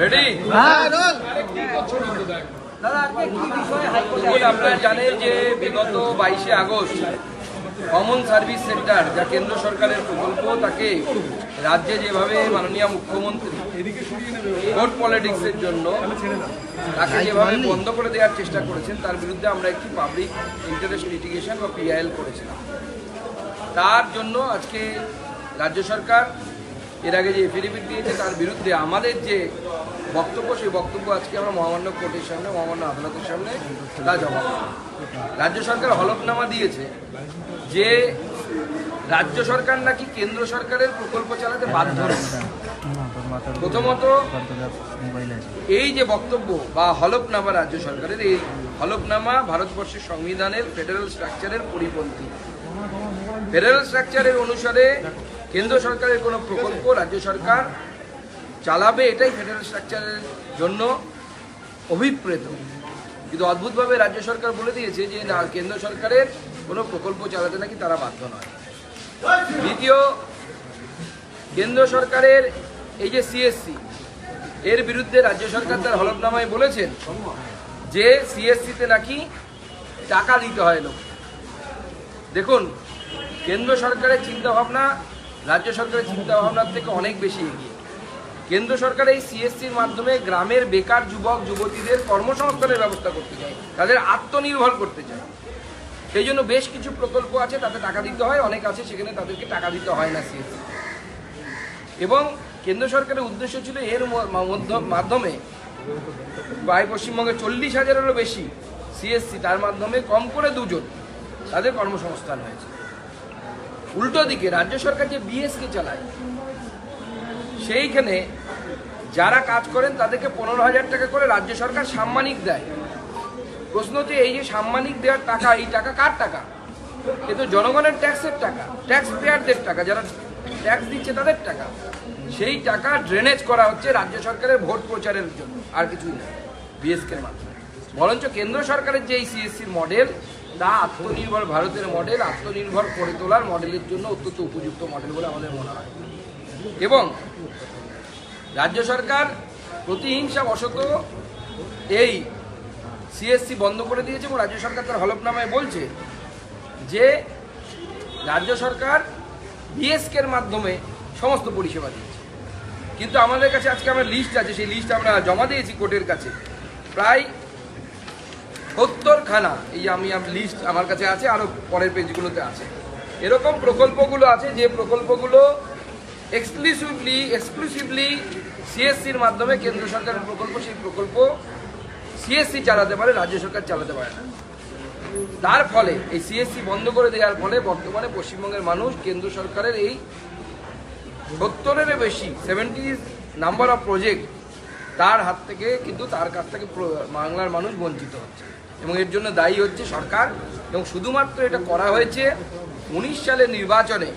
Ready আপনারা জানেন যে বিগত বাইশে আগস্ট কমন সার্ভিস সেন্টার যা কেন্দ্র সরকারের প্রকল্প তাকে রাজ্যে যেভাবে মাননীয় মুখ্যমন্ত্রী ভোট পলিটিক্সের জন্য তাকে যেভাবে বন্ধ করে দেওয়ার চেষ্টা করেছেন তার বিরুদ্ধে আমরা একটি পাবলিক ইন্টারেস্ট লিটিগেশন বা পিআইএল করেছিলাম। তার জন্য আজকে রাজ্য সরকার এর আগে যে এফিডেভিট দিয়েছে, তার বিরুদ্ধে আমাদের যে বক্তব্য, সেই বক্তব্য আজকে আমরা মহামান্য কোর্টের সামনে, মহামান্য আদালতের সামনে তা জমা রাজ্য সরকার হলফনামা দিয়েছে যে রাজ্য সরকার নাকি কেন্দ্র সরকারের প্রকল্প চালাতে বাধ্য। প্রথমত, এই যে বক্তব্য বা হলফনামা রাজ্য সরকারের, এই হলফনামা ভারতবর্ষের সংবিধানের ফেডারেল স্ট্রাকচারের পরিপন্থী ফেডারেল স্ট্রাকচারের অনুসারে কেন্দ্র সরকারের কোনো প্রকল্প রাজ্য সরকার চালাবে এটাই ফেডারেল স্ট্রাকচারের জন্য অভিপ্রেত। কিন্তু অদ্ভুতভাবে রাজ্য সরকার বলে দিয়েছে যে, না, কেন্দ্র সরকারের কোনো প্রকল্প চালাতে নাকি তারা বাধ্য নয়। দ্বিতীয়, কেন্দ্র সরকারের এই যে সিএসসি এর বিরুদ্ধে রাজ্য সরকার তার হলফনামায় বলেছেন যে সিএসসিতে নাকি টাকা দিতে হয় লোক দেখুন, কেন্দ্র সরকারের চিন্তাভাবনা রাজ্য সরকারের চিন্তাভাবনার থেকে অনেক বেশি এগিয়ে। কেন্দ্র সরকার এই সিএসসির মাধ্যমে গ্রামের বেকার যুবক, যুবতীদের কর্মসংস্থানের ব্যবস্থা করতে চায়, তাদের আত্মনির্ভর করতে চায়। সেই জন্য বেশ কিছু প্রকল্প আছে, তাতে টাকা দিতে হয়, অনেক আছে, সেখানে তাদেরকে টাকা দিতে হয় না সিএসসি এবং কেন্দ্র সরকারের উদ্দেশ্য ছিল এর মাধ্যমে প্রায় পশ্চিমবঙ্গে চল্লিশ হাজারেরও বেশি সিএসসি তার মাধ্যমে কম করে দুজন তাদের কর্মসংস্থান হয়েছে। উল্টো দিকে রাজ্য সরকার যে বিএসকে চালায়, সেইখানে যারা কাজ করেন তাদেরকে পনেরো হাজার টাকা করে রাজ্য সরকার সাম্মানিক দেয়। প্রশ্ন হচ্ছে, এই যে সাম্মানিক দেওয়ার টাকা, এই টাকা কার টাকা? এ তো জনগণের ট্যাক্সের টাকা ট্যাক্স পেয়ারদের টাকা, যারা ট্যাক্স দিচ্ছে তাদের টাকা। সেই টাকা ড্রেনেজ করা হচ্ছে রাজ্য সরকারের ভোট প্রচারের জন্য, আর কিছুই না বিএসকের মাধ্যমে। বরঞ্চ কেন্দ্র সরকারের যে এই সিএসসির মডেল তা আত্মনির্ভর ভারতের মডেল আত্মনির্ভর করে তোলার মডেলের জন্য অত্যন্ত উপযুক্ত মডেল বলে আমাদের মনে হয়। এবং রাজ্য সরকার প্রতিহিংসা বশত এই সিএসসি বন্ধ করে দিয়েছে এবং রাজ্য সরকার তার হলফনামায় বলছে যে রাজ্য সরকার বিএসকের মাধ্যমে সমস্ত পরিষেবা দিয়েছে। কিন্তু আমাদের কাছে আজকে আমার লিস্ট আছে, সেই লিস্ট আমরা জমা দিয়েছি কোর্টের কাছে। প্রায় সত্তরখানা এই আমি লিস্ট আমার কাছে আছে আরও পরের পেজগুলোতে আছে। এরকম প্রকল্পগুলো আছে, যে প্রকল্পগুলো এক্সক্লুসিভলি এক্সক্লুসিভলি সিএসসির মাধ্যমে কেন্দ্র সরকারের প্রকল্প, সেই প্রকল্প সিএসসি চালাতে পারে, রাজ্য সরকার চালাতে পারে না। তার ফলে, এই সিএসসি বন্ধ করে দেওয়ার ফলে বর্তমানে পশ্চিমবঙ্গের মানুষ কেন্দ্র সরকারের এই সত্তরের বেশি সেভেন্টি নাম্বার অফ প্রজেক্ট তার হাত থেকে, কিন্তু তার কাছ থেকে বাংলার মানুষ বঞ্চিত হচ্ছে। এবং এর জন্য দায়ী হচ্ছে সরকার এবং শুধুমাত্র এটা করা হয়েছে উনিশ সালের নির্বাচনে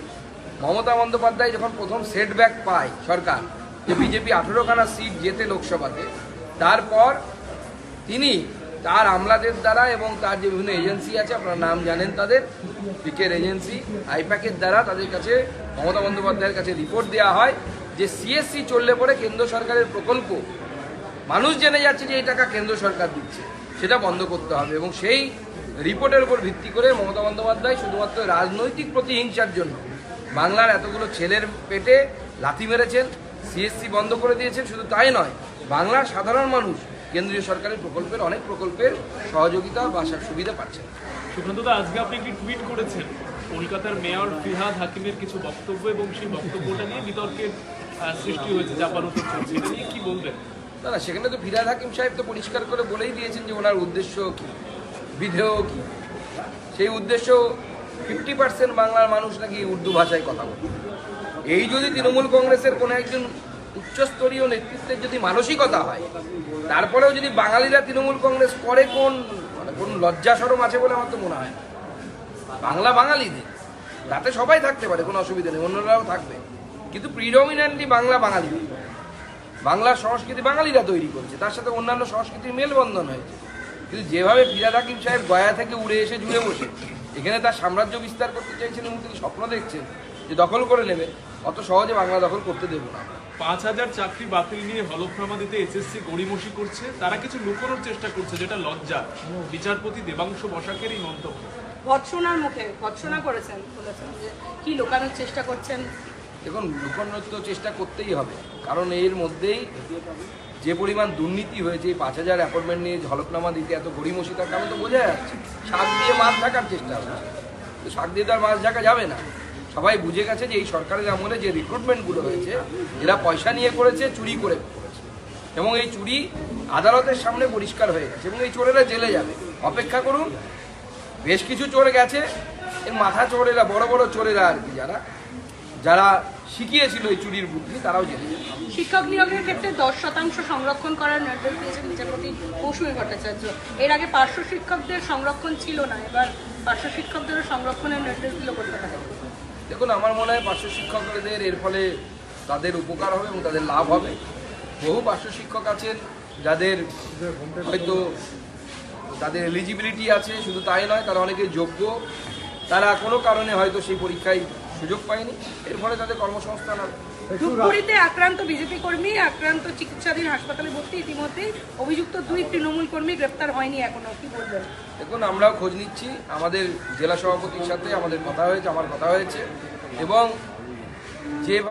মমতা বন্দ্যোপাধ্যায় যখন প্রথম সেটব্যাক পায় সরকার, যে বিজেপি আঠেরোখানা সিট জেতে লোকসভাতে, তারপর তিনি তার আমলাদের দ্বারা এবং তার যে বিভিন্ন এজেন্সি আছে, আপনারা নাম জানেন তাদের পিকের এজেন্সি, আইপ্যাকের দ্বারা তাদের কাছে, মমতা বন্দ্যোপাধ্যায়ের কাছে রিপোর্ট দেওয়া হয় যে সিএসসি চললে পরে কেন্দ্র সরকারের প্রকল্প। মানুষ জেনে যাচ্ছে যে এই টাকা কেন্দ্র সরকার দিচ্ছে। সেটা বন্ধ করতে হবে এবং সেই রিপোর্টের উপর ভিত্তি করে মমতা বন্দ্যোপাধ্যায় শুধুমাত্র রাজনৈতিক প্রতিহিংসার জন্য বাংলার এতগুলো ছেলের পেটে লাথি মেরেছেন সিএসসি বন্ধ করে দিয়েছেন, শুধু তাই নয়, বাংলার সাধারণ মানুষ কেন্দ্রীয় সরকারের প্রকল্পের অনেক প্রকল্পের সহযোগিতা বা সুবিধা পাচ্ছেন। সুকান্তদা আজকে আপনি একটি টুইট করেছেন। কলকাতার মেয়র ফিহাদ হাকিমের কিছু বক্তব্য এবং সেই বক্তব্যটা নিয়ে বিতর্কের সৃষ্টি হয়েছে চাপানোতর চলছে। এটা নিয়ে কি বলবেন? না না, সেখানে তো ফিরাদ হাকিম সাহেব তো পরিষ্কার করে বলেই দিয়েছেন যে ওনার উদ্দেশ্য কি? বিধেয় কি? সেই উদ্দেশ্য ফিফটি পার্সেন্ট বাংলার মানুষ নাকি উর্দু ভাষায় কথা বলে। এই যদি তৃণমূল কংগ্রেসের কোনো একজন উচ্চস্তরীয় নেতৃত্বের যদি মানসিকতা হয়, তারপরেও যদি বাঙালিরা তৃণমূল কংগ্রেস করে কোন মানে কোন লজ্জা সরম আছে বলে আমার তো মনে হয় বাংলা বাঙালিদের, তাতে সবাই থাকতে পারে, কোনো অসুবিধা নেই, অন্যরাও থাকবে। কিন্তু প্রিডমিনেন্টলি বাংলা বাঙালি বাংলার সংস্কৃতি বাঙালিরা তৈরি করছে তার সাথে অন্যান্য সংস্কৃতির মেলবন্ধন হয়েছে। কিন্তু যেভাবে ফিরাদ হাকিম সাহেব গয়া থেকে উড়ে এসে জুড়ে বসে এখানে তার সাম্রাজ্য বিস্তার করতে চাইছেন এবং তিনি স্বপ্ন দেখছেন যে দখল করে নেবে অত সহজে বাংলা দখল করতে দেবো না। পাঁচ হাজার চাকরি বাতিল নিয়ে হলফনামা দিতে এসএসসি গড়িমসি করছে তারা কিছু লুকোনোর চেষ্টা করছে যেটা লজ্জা। বিচারপতি দেবাংশ বসাকের এই মন্তব্য। ভৎসনার মুখে ভৎসনা করেছেন বলেছেন যে কি লোকানোর চেষ্টা করছেন দেখুন লুকানোর চেষ্টা করতেই হবে। কারণ এর মধ্যেই যে পরিমাণ দুর্নীতি হয়েছে পাঁচ হাজার অ্যাপয়েন্টমেন্ট নিয়ে ঝলকনামা দিতে এত গড়িমসি তার কারণ তো বোঝা যাচ্ছে, শাক দিয়ে মাছ ঢাকার চেষ্টা হচ্ছে। তো শাক দিয়ে তো আর মাছ ঢাকা যাবে না। সবাই বুঝে গেছে যে এই সরকারের আমলে যে রিক্রুটমেন্টগুলো হয়েছে, এরা পয়সা নিয়ে করেছে, চুরি করে করেছে। এবং এই চুরি আদালতের সামনে পরিষ্কার হয়ে গেছে, এবং এই চোরেরা জেলে যাবে। অপেক্ষা করুন, বেশ কিছু চোর গেছে, এর মাথা চোরেরা, বড় বড় চোরেরা আর কি যারা। যারা শিখিয়েছিল এই চুরির বুদ্ধি তারাও জেলে শিক্ষক নিয়োগের ক্ষেত্রে দশ শতাংশ সংরক্ষণ করার নির্দেশ দিয়েছেন বিচারপতি মৌসুমী ভট্টাচার্য। এর আগে পার্শ্ব শিক্ষকদের সংরক্ষণ ছিল না এবার পার্শ্ব শিক্ষকদেরও সংরক্ষণের নির্দেশ দিল কলকাতা। দেখুন আমার মনে হয় পার্শ্ব শিক্ষকদের এর ফলে তাদের উপকার হবে এবং তাদের লাভ হবে। বহু পার্শ্ব শিক্ষক আছেন যাদের হয়তো তাদের এলিজিবিলিটি আছে শুধু তাই নয় তারা অনেকে যোগ্য। তারা কোনো কারণে হয়তো সেই পরীক্ষায় সুযোগ পায়নি। এর ফলে তাদের কর্মসংস্থান আর ধূপগুড়িতে আক্রান্ত বিজেপি কর্মী আক্রান্ত চিকিৎসাধীন হাসপাতালে ভর্তি ইতিমধ্যে অভিযুক্ত দুই তৃণমূল কর্মী গ্রেপ্তার হয়নি এখনও। কি বলবেন? দেখুন আমরাও খোঁজ নিচ্ছি। আমাদের জেলা সভাপতির সাথে আমাদের কথা হয়েছে আমার কথা হয়েছে। এবং